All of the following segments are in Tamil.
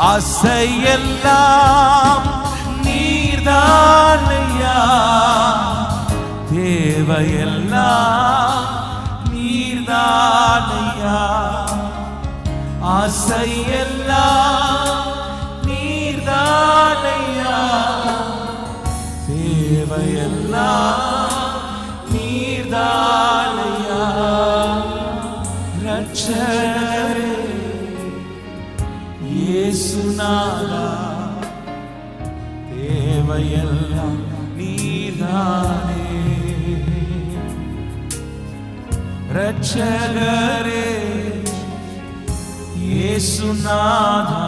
ஆசையெல்லாம் நீர்தானையா? தேவையெல்லாம் நீர்தானையா? ஆசையெல்லாம் இயேசுநாதா தேவையெல்லாம் நீதானே. ரட்சகரே ஏசுநாதா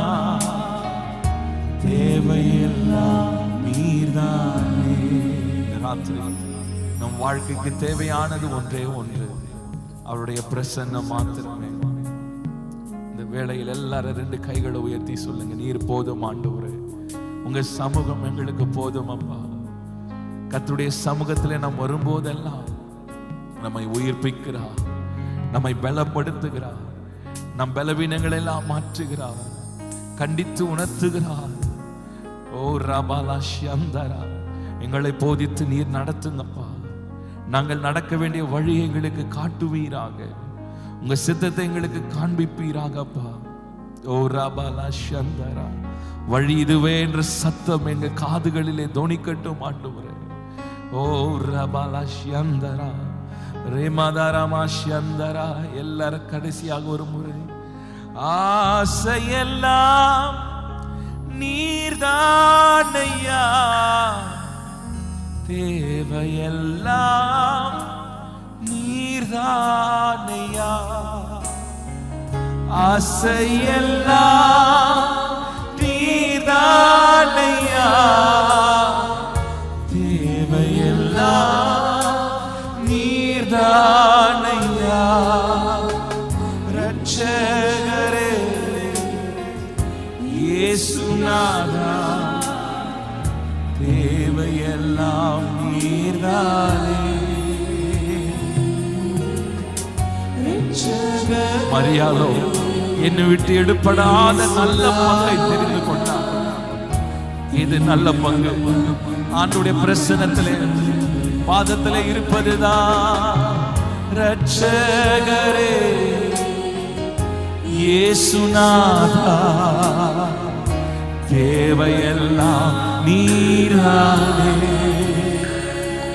தேவையெல்லாம் நீர்தானே ராத்திரி நம் வாழ்க்கைக்கு தேவையானது ஒன்றே ஒன்று. அவருடைய பிரசன்னம் மாத்திரமே வேளையில் எல்லாரும் ரெண்டு கைகளை உயர்த்தி சொல்லுங்க நீர் போதும் ஆண்டவரே. உங்க சமூகம் எங்களுக்கு போதும் அப்பா. கத்துடைய சமூகத்தில் நாம் வரும்போதெல்லாம் நம்மை உயிர்ப்பிக்கிறார் நம்மை பலப்படுத்துகிறார் நம் பலவீனங்களை எல்லாம் மாற்றுகிறார் கண்டித்து உணர்த்துகிறார் ஓ ரபாலா ஷியந்தரா. எங்களை போதித்து நீர் நடத்துங்கப்பா. நாங்கள் நடக்க வேண்டிய வழி எங்களுக்கு காட்டுவீராக. உங்க சித்தத்தை எங்களுக்கு காண்பிப்பீராகப்பா ஓ ரபாலா ஷந்தரா. வழி இதுவே என்ற சத்தம் எங்க காதுகளிலே தோணிக்கட்டும் ஆண்டவரே. ஓ ரபாலா சந்தரா ரேமாதாராமா ஷந்தரா. எல்லாரும் கடைசியாக ஒரு முறை. ஆசையெல்லாம் நீர்தானையா. தேவையெல்லாம் நீர்தானையா. ஆசையெல்லாம் நீர்தானையா தேவையெல்லாம் நீர்தானையா? ரட்சகரே இயேசுநாதா. தேவையெல்லாம் நீர்தானே. மரியாதோ. என்னை விட்டு எடுப்படாத நல்ல பங்கை தெரிந்து கொண்டார். இது நல்ல பங்கு. ஆண்டுடைய பிரசனத்திலே பாதத்திலே இருப்பதுதான் ரட்சகரே இயேசுநாதா தேவையெல்லாம் நீரானே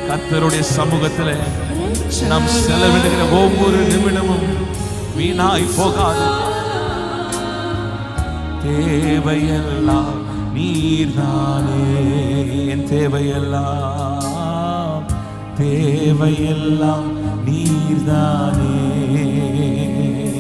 கத்தருடைய சமூகத்தில் நாம் செலவிடுகிற ஒவ்வொரு நிமிடமும் வீணாய் போகாது. தேவையெல்லாம் நீர்தானே. என் தேவையெல்லாம் தேவையெல்லாம் நீர்தானே.